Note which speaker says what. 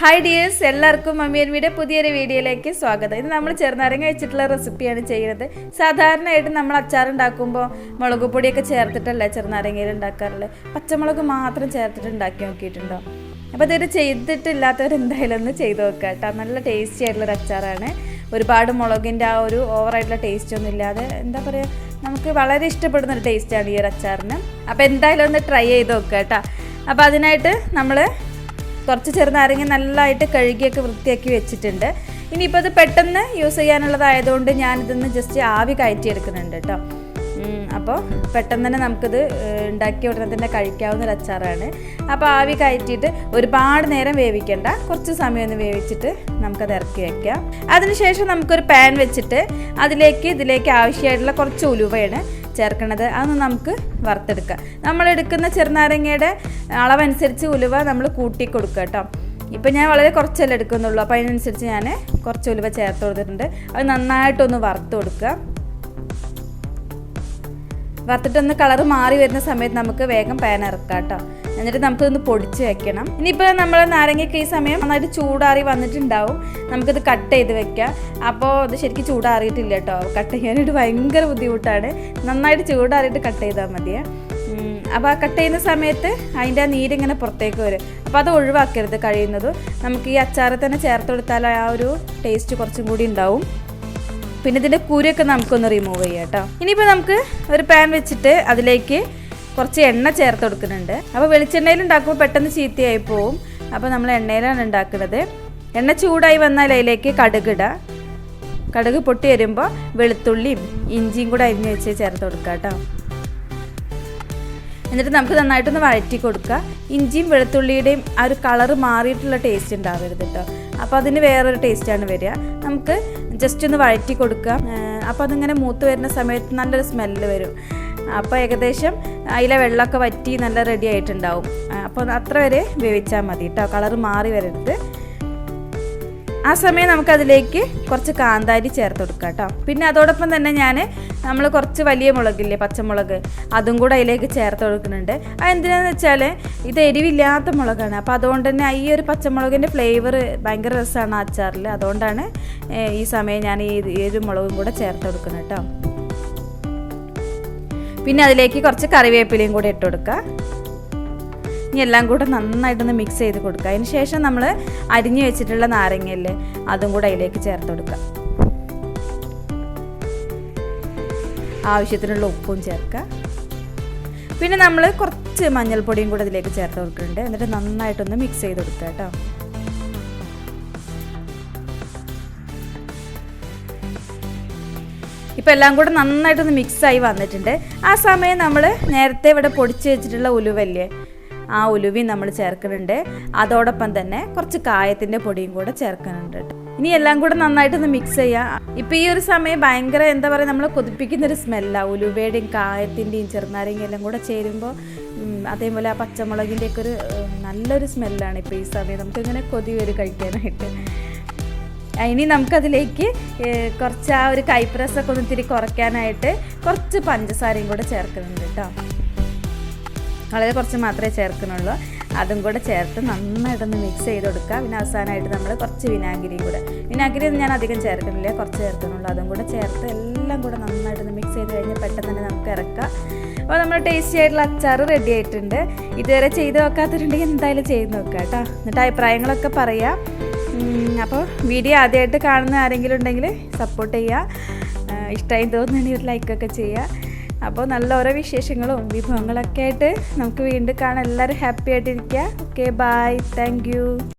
Speaker 1: Hi dears എല്ലാവർക്കും മമ്മിയൻമിയുടെ പുതിയൊരു വീഡിയോയിലേക്ക് സ്വാഗതം. ഇത് നമ്മൾ ചെറുനാരങ്ങ വെച്ചിട്ടുള്ള റെസിപ്പിയാണ് ചെയ്യുന്നത്. സാധാരണയായിട്ട് നമ്മൾ അച്ചാർ ഉണ്ടാക്കുമ്പോൾ മുളക് പൊടിയൊക്കെ ചേർത്തിട്ടല്ലേ ചെറുനാരങ്ങയിൽ ഉണ്ടാക്കാറുള്ളത് പച്ചമുളക് മാത്രം ചേർത്തിട്ട് ഉണ്ടാക്കി നോക്കിയിട്ടുണ്ടോ? അപ്പോൾ ഇതൊരു ചെയ്തിട്ടില്ലാത്തവർ എന്തായാലും ഒന്ന് ചെയ്ത് നോക്കുക കേട്ടോ. നല്ല ടേസ്റ്റി ആയിട്ടുള്ളൊരു അച്ചാറാണ്. ഒരുപാട് മുളകിന്റെ ആ ഒരു ഓവറായിട്ടുള്ള ടേസ്റ്റ് ഒന്നും ഇല്ലാതെ എന്താ പറയുക നമുക്ക് വളരെ ഇഷ്ടപ്പെടുന്ന ഒരു ടേസ്റ്റാണ് ഈ ഒരു അച്ചാറിന്. അപ്പോൾ എന്തായാലും ഒന്ന് ട്രൈ ചെയ്ത് നോക്കുക കേട്ടോ. അപ്പോൾ അതിനായിട്ട് നമ്മൾ കുറച്ച് ചെറുനാരങ്ങ നല്ലതായിട്ട് കഴുകിയൊക്കെ വൃത്തിയാക്കി വെച്ചിട്ടുണ്ട്. ഇനിയിപ്പോൾ അത് പെട്ടെന്ന് യൂസ് ചെയ്യാനുള്ളതായതുകൊണ്ട് ഞാനിതൊന്ന് ജസ്റ്റ് ആവി കയറ്റി എടുക്കുന്നുണ്ട് കേട്ടോ അപ്പോൾ പെട്ടെന്ന് തന്നെ നമുക്കിത് ഉണ്ടാക്കിയ ഉടനെ തന്നെ കഴിക്കാവുന്ന ഒരു അച്ചാറാണ്. അപ്പോൾ ആവി കയറ്റിയിട്ട് ഒരുപാട് നേരം വേവിക്കേണ്ട. കുറച്ച് സമയം ഒന്ന് വേവിച്ചിട്ട് നമുക്കത് ഇറക്കി വയ്ക്കാം അതിനുശേഷം നമുക്കൊരു പാൻ വെച്ചിട്ട് അതിലേക്ക് ഇതിലേക്ക് ആവശ്യമായിട്ടുള്ള കുറച്ച് ഉലുവയാണ് ചേർക്കണത് അതൊന്ന് നമുക്ക് വറുത്തെടുക്കാം. നമ്മൾ എടുക്കുന്ന ചെറുനാരങ്ങയുടെ അളവനുസരിച്ച് ഉലുവ നമ്മൾ കൂട്ടി കൊടുക്കുക കേട്ടോ. ഇപ്പം ഞാൻ വളരെ കുറച്ചല്ലേ എടുക്കുന്നുള്ളൂ. അപ്പോൾ അതിനനുസരിച്ച് ഞാൻ കുറച്ച് ഉലുവ ചേർത്ത് കൊടുത്തിട്ടുണ്ട്. അത് നന്നായിട്ടൊന്ന് വറുത്ത് കൊടുക്കുക വറുത്തിട്ടൊന്ന് കളറ് മാറി വരുന്ന സമയത്ത് നമുക്ക് വേഗം പാൻ ഇറക്കാം കേട്ടോ. എന്നിട്ട് നമുക്കിതൊന്ന് പൊടിച്ച് വെക്കണം. ഇനിയിപ്പോൾ നമ്മൾ നാരങ്ങയ്ക്ക് ഈ സമയം നന്നായിട്ട് ചൂടാറി വന്നിട്ടുണ്ടാവും. നമുക്കിത് കട്ട് ചെയ്ത് വെക്കാം. അപ്പോൾ ഇത് ശരിക്കും ചൂടാറിയിട്ടില്ല കേട്ടോ കട്ട് ചെയ്യാനായിട്ട് ഭയങ്കര ബുദ്ധിമുട്ടാണ്. നന്നായിട്ട് ചൂടാറിയിട്ട് കട്ട് ചെയ്താൽ മതിയേ. അപ്പോൾ ആ കട്ട് ചെയ്യുന്ന സമയത്ത് അതിന്റെ ആ നീരിങ്ങനെ പുറത്തേക്ക് വരും. അപ്പോൾ അത് ഒഴിവാക്കരുത് കഴിയുന്നതും. നമുക്ക് ഈ അച്ചാറിൽ തന്നെ ചേർത്ത് കൊടുത്താൽ ആ ഒരു ടേസ്റ്റ് കുറച്ചും കൂടി ഉണ്ടാവും. പിന്നെ ഇതിന്റെ കുരൊക്കെ നമുക്കൊന്ന് റിമൂവ് ചെയ്യാം കേട്ടോ ഇനിയിപ്പോൾ നമുക്ക് ഒരു പാൻ വെച്ചിട്ട് അതിലേക്ക് കുറച്ച് എണ്ണ ചേർത്ത് കൊടുക്കുന്നുണ്ട്. അപ്പോൾ വെളിച്ചെണ്ണയിൽ ഉണ്ടാക്കുമ്പോൾ പെട്ടെന്ന് ചീത്തയായി പോവും. അപ്പോൾ നമ്മൾ എണ്ണയിലാണ് ഉണ്ടാക്കുന്നത്. എണ്ണ ചൂടായി വന്നാൽ അതിലേക്ക് കടുകിടുക കടുക് പൊട്ടി വരുമ്പോൾ വെളുത്തുള്ളിയും ഇഞ്ചിയും കൂടെ അരിഞ്ഞ് വെച്ച് ചേർത്ത് കൊടുക്കുക കേട്ടോ എന്നിട്ട് നമുക്ക് നന്നായിട്ടൊന്ന് വഴറ്റി കൊടുക്കുക ഇഞ്ചിയും വെളുത്തുള്ളിയുടെയും ആ ഒരു കളറ് മാറിയിട്ടുള്ള ടേസ്റ്റ് ഉണ്ടാവരുത് കേട്ടോ അപ്പോൾ അതിന് വേറൊരു ടേസ്റ്റാണ് വരിക. നമുക്ക് ജസ്റ്റ് ഒന്ന് വഴറ്റി കൊടുക്കുക അപ്പോൾ അതിങ്ങനെ മൂത്ത് വരുന്ന സമയത്ത് നല്ലൊരു സ്മെല്ല് വരും. അപ്പോൾ ഏകദേശം അതിലെ വെള്ളമൊക്കെ വറ്റി നല്ല റെഡി ആയിട്ടുണ്ടാവും. അപ്പോൾ അത്ര വരെ വേവിച്ചാൽ മതി കേട്ടോ കളറ് മാറി വരരുത്. ആ സമയം നമുക്കതിലേക്ക് കുറച്ച് കാന്താരി ചേർത്ത് കൊടുക്കാം കേട്ടോ പിന്നെ അതോടൊപ്പം തന്നെ ഞാൻ നമ്മൾ കുറച്ച് വലിയ മുളകില്ലേ പച്ചമുളക് അതും കൂടെ അതിലേക്ക് ചേർത്ത് കൊടുക്കുന്നുണ്ട്. അത് എന്തിനാന്ന് വെച്ചാൽ ഇത് എരിവില്ലാത്ത മുളകാണ്. അപ്പോൾ അതുകൊണ്ട് തന്നെ ഈ ഒരു പച്ചമുളകിന്റെ ഫ്ലേവർ ഭയങ്കര രസമാണ് അച്ചാറിൽ അതുകൊണ്ടാണ് ഈ സമയം ഞാൻ ഈ ഒരു മുളകും കൂടെ ചേർത്ത് കൊടുക്കുന്നത് കേട്ടോ പിന്നെ അതിലേക്ക് കുറച്ച് കറിവേപ്പിലയും കൂടി ഇട്ട് കൊടുക്കുക. ഇനി എല്ലാം കൂടെ നന്നായിട്ടൊന്ന് മിക്സ് ചെയ്ത് കൊടുക്കുക. അതിന് ശേഷം നമ്മൾ അരിഞ്ഞു വെച്ചിട്ടുള്ള നാരങ്ങയില്ലേ അതും കൂടെ അതിലേക്ക് ചേർത്ത് കൊടുക്കുക. ആവശ്യത്തിനുള്ള ഉപ്പും ചേർക്കുക. പിന്നെ നമ്മൾ കുറച്ച് മഞ്ഞൾപ്പൊടിയും കൂടെ ഇതിലേക്ക് ചേർത്ത് കൊടുക്കുന്നുണ്ട്. എന്നിട്ട് നന്നായിട്ടൊന്ന് മിക്സ് ചെയ്ത് കൊടുക്കുക കേട്ടോ. ഇപ്പം എല്ലാം കൂടെ നന്നായിട്ടൊന്ന് മിക്സായി വന്നിട്ടുണ്ട്. ആ സമയം നമ്മൾ നേരത്തെ ഇവിടെ പൊടിച്ച് വെച്ചിട്ടുള്ള ഉലുവല്ലേ ആ ഉലുവി നമ്മൾ ചേർക്കുന്നുണ്ട്. അതോടൊപ്പം തന്നെ കുറച്ച് കായത്തിന്റെ പൊടിയും കൂടെ ചേർക്കുന്നുണ്ട് ഇനി എല്ലാം കൂടെ നന്നായിട്ടൊന്ന് മിക്സ് ചെയ്യാം. ഇപ്പം ഈ ഒരു സമയം ഭയങ്കര എന്താ പറയുക നമ്മൾ കൊതിപ്പിക്കുന്നൊരു സ്മെല്ലാണ് ഉലുവയുടെയും കായത്തിന്റെയും ചെറുനാരങ്ങ എല്ലാം കൂടെ ചേരുമ്പോൾ അതേപോലെ ആ പച്ചമുളകിന്റെയൊക്കെ ഒരു നല്ലൊരു സ്മെല്ലാണ് ഇപ്പോൾ ഈ സമയം. നമുക്കിങ്ങനെ കൊതി വരും കഴിക്കാനായിട്ട്. ഇനി നമുക്കതിലേക്ക് കുറച്ച് ആ ഒരു കൈപ്രസൊക്കെ ഒന്ന് ഇത്തിരി കുറയ്ക്കാനായിട്ട് കുറച്ച് പഞ്ചസാരയും കൂടെ ചേർക്കുന്നുണ്ട് കേട്ടോ. വളരെ കുറച്ച് മാത്രമേ ചേർക്കുന്നുള്ളൂ. അതും കൂടെ ചേർത്ത് നന്നായിട്ടൊന്ന് മിക്സ് ചെയ്ത് കൊടുക്കുക. പിന്നെ അവസാനമായിട്ട് നമ്മൾ കുറച്ച് വിനാഗിരിയും കൂടെ. വിനാഗിരി ഒന്നും ഞാൻ അധികം ചേർക്കുന്നില്ല. കുറച്ച് ചേർക്കുന്നുള്ളൂ. അതും കൂടെ ചേർത്ത് എല്ലാം കൂടെ നന്നായിട്ടൊന്ന് മിക്സ് ചെയ്ത് കഴിഞ്ഞാൽ പെട്ടെന്ന് തന്നെ നമുക്ക് ഇറക്കാം. അപ്പോൾ നമ്മൾ ടേസ്റ്റി ആയിട്ടുള്ള അച്ചാർ റെഡി ആയിട്ടുണ്ട്. ഇതുവരെ ചെയ്ത് നോക്കാത്തവരുണ്ടെങ്കിൽ എന്തായാലും ചെയ്ത് നോക്കാം കേട്ടോ. എന്നിട്ട് അഭിപ്രായങ്ങളൊക്കെ പറയാം. അപ്പോൾ വീഡിയോ ആദ്യമായിട്ട് കാണുന്ന ആരെങ്കിലും ഉണ്ടെങ്കിൽ സപ്പോർട്ട് ചെയ്യുക. ഇഷ്ടമായി തോന്നുന്നുണ്ടെങ്കിൽ ഒരു ലൈക്കൊക്കെ ചെയ്യുക. അപ്പോൾ നല്ല ഓരോ വിശേഷങ്ങളും വിഭവങ്ങളൊക്കെ ആയിട്ട് നമുക്ക് വീണ്ടും കാണാം. എല്ലാവരും ഹാപ്പി ആയിട്ടിരിക്കുക. Okay bye thank